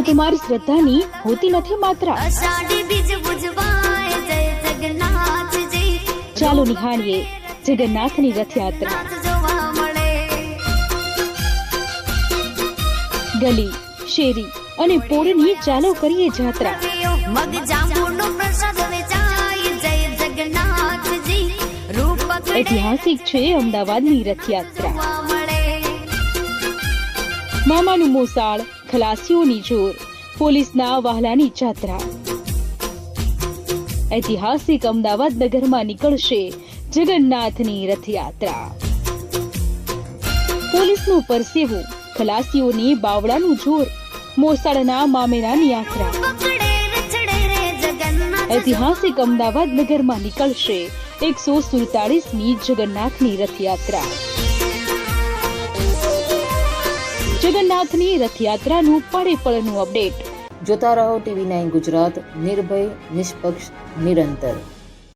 તો તમારી શ્રદ્ધાની હોતી નથી માત્રા. ચાલો નિહાળીએ જગન્નાથની રથયાત્રા. ગલી શેરી અને પોળની ચાલો કરીએ જાત્રા. ઐતિહાસિક છે અમદાવાદની રથયાત્રા. મામાનું મોસાળ ખલાસીઓની જોર, પોલીસના વહાલાની જાત્રા. ઐતિહાસિક અમદાવાદ નગરમાં નીકળશે જગન્નાથની રથયાત્રા. પોલીસનું પરસેવું, ખલાસીઓની બાવળાનું જોર, મોસાળના મામેરાની યાત્રા. ઐતિહાસિક અમદાવાદ નગરમાં નીકળશે એકસો સુડતાલીસમી જગન્નાથની રથયાત્રા. જગન્નાથની રથયાત્રાનું પળે પળનું અપડેટ. જોતા રહો ટીવી નાઇન ગુજરાત નિર્ભય નિષ્પક્ષ નિરંતર.